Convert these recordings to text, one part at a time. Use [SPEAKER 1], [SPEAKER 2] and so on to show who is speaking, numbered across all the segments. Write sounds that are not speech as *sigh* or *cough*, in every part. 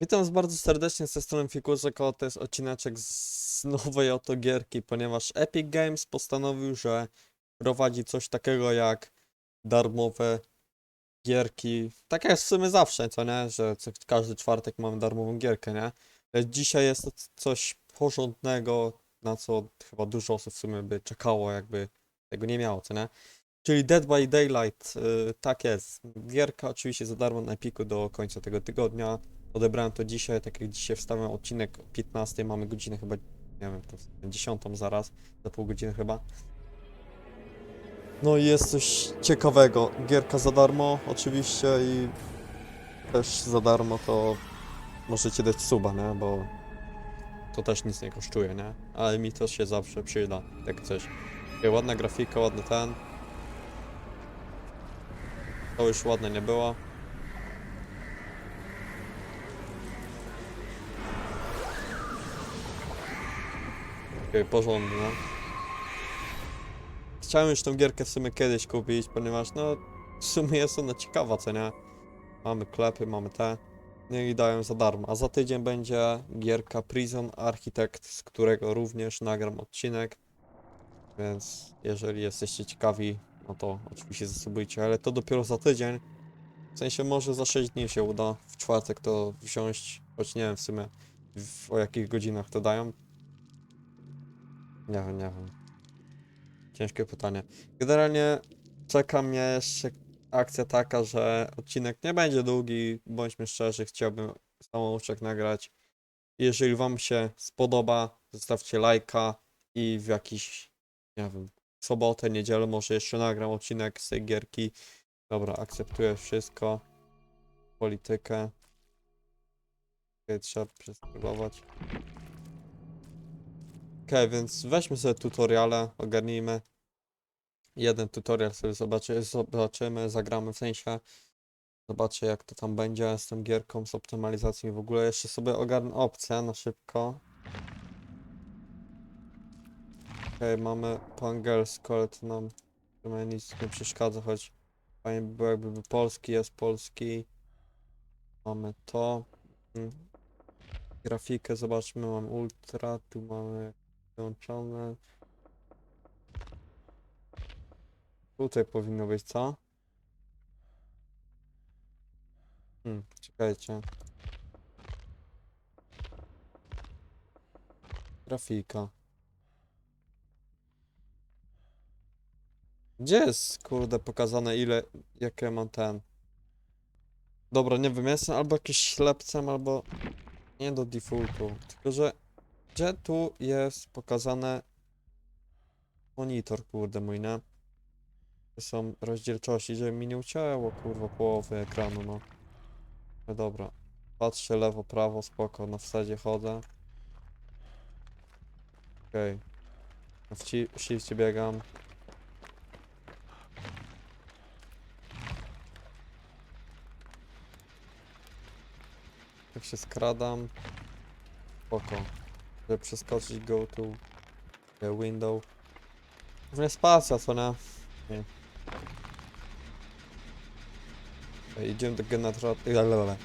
[SPEAKER 1] Witam was bardzo serdecznie ze strony Fikuseko, to jest odcineczek z nowej oto gierki, ponieważ Epic Games postanowił, że prowadzi coś takiego jak darmowe gierki, tak jak w sumie zawsze, co nie, że każdy czwartek mamy darmową gierkę, nie? Ale dzisiaj jest to coś porządnego, na co chyba dużo osób w sumie by czekało, jakby tego nie miało, co nie? Czyli Dead by Daylight, y, tak jest. Gierka oczywiście za darmo na Epiku do końca tego tygodnia. Odebrałem to dzisiaj, tak jak dzisiaj wstawiam odcinek o 15, mamy godzinę chyba, nie wiem, to 10 zaraz, za pół godziny chyba. No i jest coś ciekawego. Gierka za darmo oczywiście i też za darmo to możecie dać suba, nie? Bo to też nic nie kosztuje, nie? Ale mi to się zawsze przyda, tak coś. Ładna grafika, ładny ten. To już ładne nie było. No. Chciałem już tą gierkę w sumie kiedyś kupić, ponieważ no w sumie jest ona ciekawa, co nie? Mamy klepy, mamy te. No i dają za darmo. A za tydzień będzie gierka Prison Architect, z którego również nagram odcinek. Więc jeżeli jesteście ciekawi, no to oczywiście zasubujcie, ale to dopiero za tydzień. W sensie może za 6 dni się uda. W czwartek to wziąć, choć nie wiem w sumie w, o jakich godzinach to dają. Nie wiem, nie wiem. Ciężkie pytanie. Generalnie czeka mnie jeszcze akcja taka, że odcinek nie będzie długi, bądźmy szczerzy, chciałbym samouczek nagrać. Jeżeli wam się spodoba, zostawcie lajka i w jakiś, nie wiem, sobotę, niedzielę może jeszcze nagram odcinek z tej gierki. Dobra, akceptuję wszystko. Politykę. Okej, trzeba przespróbować. Okej, więc weźmy sobie tutoriale, ogarnijmy. Jeden tutorial sobie zobaczy, zobaczymy, zagramy w sensie. Zobaczę jak to tam będzie z tą gierką, z optymalizacją i w ogóle jeszcze sobie ogarnę opcję na szybko. Okej, mamy po angielsku, ale to nam nic nie przeszkadza, choć fajnie by było jakby polski, jest polski. Mamy to. Mm. Grafikę zobaczmy, mam ultra, tu mamy wyłączone. Tutaj powinno być co? Hmm, czekajcie. Grafika. Gdzie jest, kurde, pokazane ile, jakie mam ten? Dobra, nie wiem, jestem albo jakiś ślepcem, albo nie do defaultu. Tylko, że gdzie tu jest pokazane monitor, kurde mój, nie? Są rozdzielczości, żeby mi nie ucięło, kurwa, połowy ekranu, no. No dobra. Patrzę lewo, prawo, spoko, na wsadzie chodzę. Okej. Na wci- w shifcie biegam. Jak się skradam. Spoko. Żeby przeskoczyć go to the window. Nie spacja, co nie? Nie. Ej, Idziemy do generatora,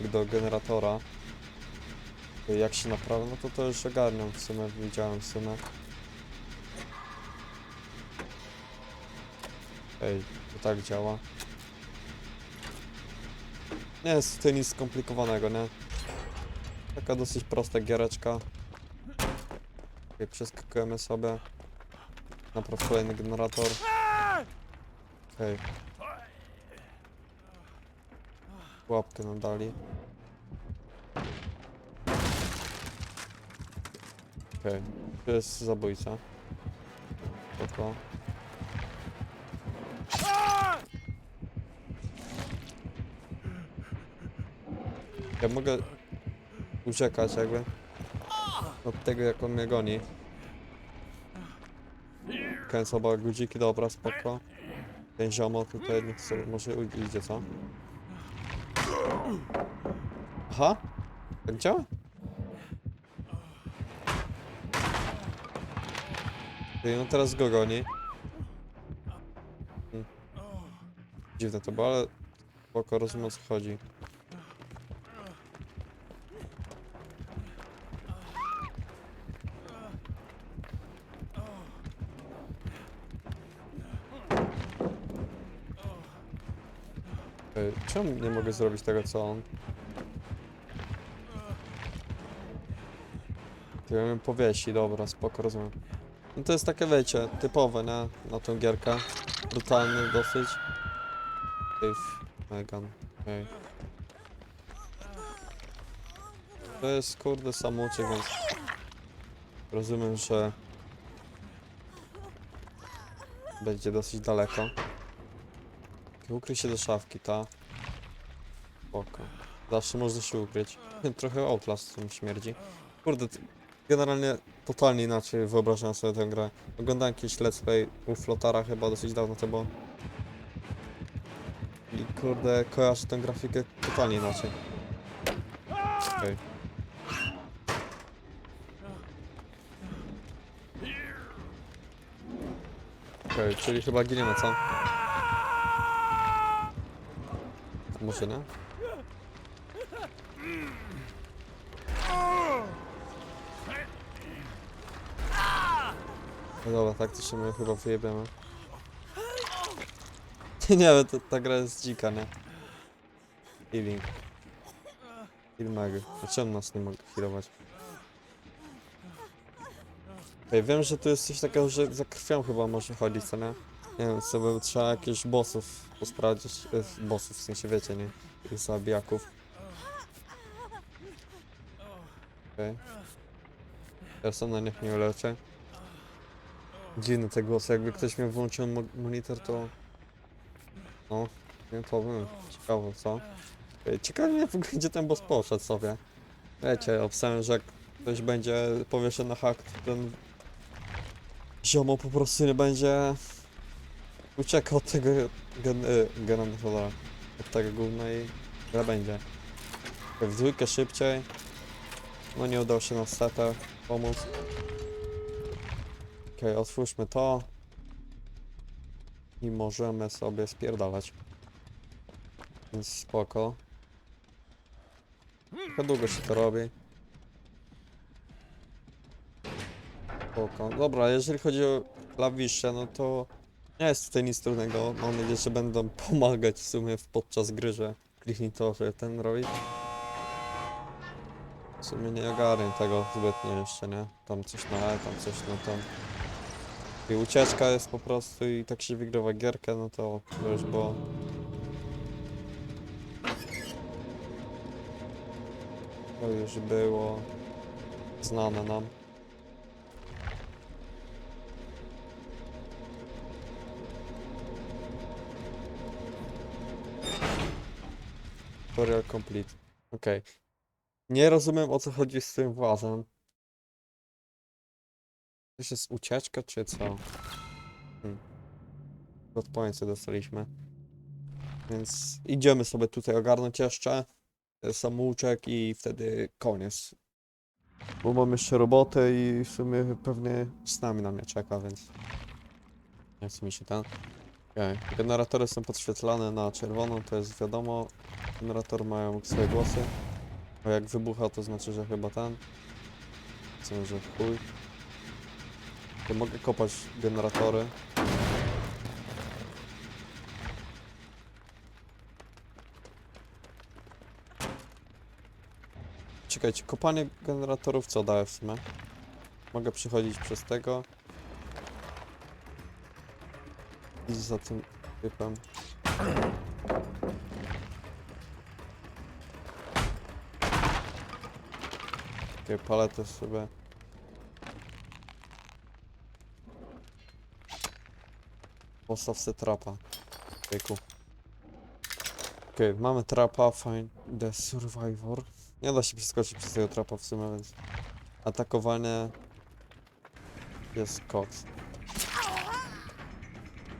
[SPEAKER 1] do generatora. Jak się naprawia, no to to już ogarniam w sumie, widziałem w sumie. Ej, to tak działa. Nie jest to nic skomplikowanego, nie? Taka dosyć prosta giereczka. Okej, przeskakujemy sobie. Napraw kolejny generator. Okej. Łapkę nam dali. Okej. To jest zabójca. Spoko. Ja mogę uciekać jakby od tego jak on mnie goni. Kęsoba gudziki, dobra, spoko. Ten ziomo tutaj niech sobie może idzie, co? Aha? Tak działa? No teraz go goni. Hmm. Dziwne to było, ale spoko, rozumiem o co chodzi. Ej, Czemu nie mogę zrobić tego, co on? Ja mnie powiesi, dobra, spoko, rozumiem. No to jest takie, wiecie, typowe, nie? Na tą gierkę. Brutalny dosyć. Dave, Megan, okej. To jest, kurde, samouczek, więc... Rozumiem, że... Będzie dosyć daleko. Ukryj się do szafki, ta. Spoko. Zawsze można się ukryć. *laughs* Trochę Outlast tym śmierdzi. Kurde, generalnie totalnie inaczej wyobrażam sobie tę grę. Oglądałem jakiś let's play u Flotara chyba dosyć dawno temu. I kurde, kojarzę tę grafikę totalnie inaczej. Okej. Okej, czyli chyba giniemy, co? A Może nie? No dobra, tak to się my chyba wyjebiemy. *laughs* Nie, ale to, ta gra jest dzika, nie? Healing. Heal mega. Dlaczego nas nie mogę healować? Ej, wiem, że tu jest coś takiego, że za krwią chyba może chodzić, co nie? Nie wiem, sobie trzeba jakichś bossów posprawdzić. E, bossów, w sensie wiecie, nie? Zabijaków. Okej. Okay. Persona niech mnie uleczy. Dziwne te głosy, jakby ktoś miał włączony mo monitor, to... No, nie powiem. Ciekawe, co? Ej, Ciekawe mnie, gdzie ten boss poszedł sobie. Wiecie, obstałem, że jak ktoś będzie powieszony na hak, to ten ziomo po prostu nie będzie uciekał od tego y, generatora, od tego gówna i będzie. W dwójkę szybciej. No nie udało się nam setę pomóc. Okej, otwórzmy to. I możemy sobie spierdalać. Więc spoko. Trochę długo się to robi. Spoko. Dobra, jeżeli chodzi o klawisze, no to nie jest tutaj nic trudnego. Mam nadzieję, że będą pomagać w sumie podczas gry, że kliknij to, że ten robi. W sumie nie ogarnię tego zbytnio jeszcze, nie? Tam coś na E, tam coś na tam. I ucieczka jest po prostu i tak się wygrywa gierkę, no to już. To już było znane nam. Tutorial complete. Okej. Nie rozumiem o co chodzi z tym włazem. To jest ucieczka czy co? Hmm. Odpowiedź co dostaliśmy. Więc idziemy sobie tutaj ogarnąć jeszcze e, samouczek i wtedy koniec. Bo mam jeszcze robotę i w sumie pewnie z nami na mnie czeka, więc nie chce mi się. Okay. Generatory są podświetlane na czerwono, to jest wiadomo. Generatory mają swoje głosy. A jak wybucha, to znaczy, że chyba ten. Co, że chuj. To mogę kopać generatory. Czekajcie, kopanie generatorów co daje w sumie? Mogę przechodzić przez tego. I za tym typem. Takie paletę sobie. Postaw se trapa. Jejku. Okej, mamy trapa, find the survivor. Nie da się przeskoczyć przez tego trapa w sumie, więc... Atakowanie... Jest koks.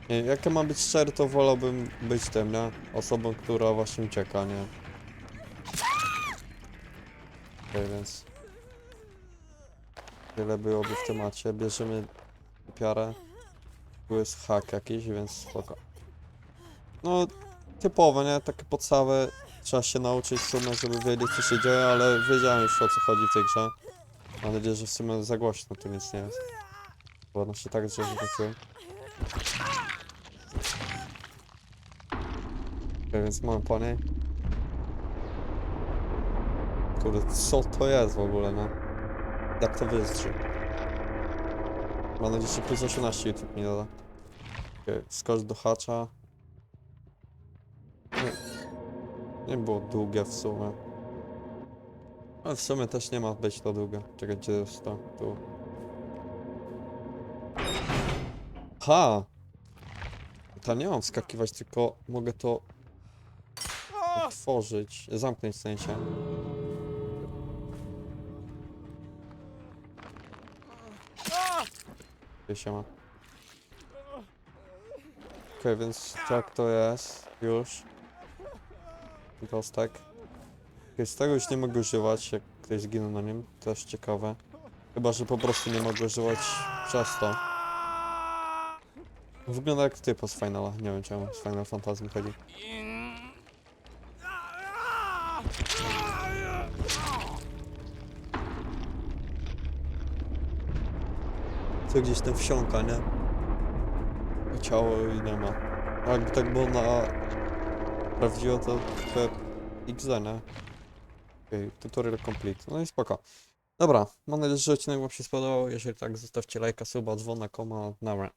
[SPEAKER 1] Jak ja mam być szczery, to wolałbym być tym, nie? Osobą, która właśnie ucieka, nie? Okej, więc... Tyle byłoby w temacie. Bierzemy piarę. Tu jest hak jakiś, więc spoko. No, typowe, nie? Takie podstawy. Trzeba się nauczyć w sumie, żeby wiedzieć co się dzieje, ale wiedziałem już o co chodzi w tej grze. Mam nadzieję, że w sumie za głośno tu nic nie jest. Bo ono się tak drzewo wróciło. Okej, więc mamy po niej. Kurde, co to jest w ogóle, no? Jak to wystrzy? Mam nadzieję, że plus 18 YouTube nie doda. Okej, skocz do hacza. Nie, nie było długie w sumie. Ale w sumie też nie ma być to długie. Czekaj, gdzie jest to? Tu. Ha! Tam nie mam wskakiwać, tylko mogę to otworzyć, zamknąć w sensie. Okej, siema. Okej, więc tak to jest, już. Gostek. Okej, z tego już nie mogę używać, jak ktoś zginął na nim, też ciekawe. Chyba, że po prostu nie mogę używać przez to. Wygląda jak typ z Finala, nie wiem czemu, z Final Fantasy chodzi. Co gdzieś tam wsiąka, nie? A Ciało i nie ma. A jakby tak było na prawdziwe to te XD, nie? Okej, tutorial complete. No i spoko. Dobra, mam nadzieję, że odcinek wam się spodobał. Jeżeli tak, zostawcie lajka, suba, dzwona, koma, nara.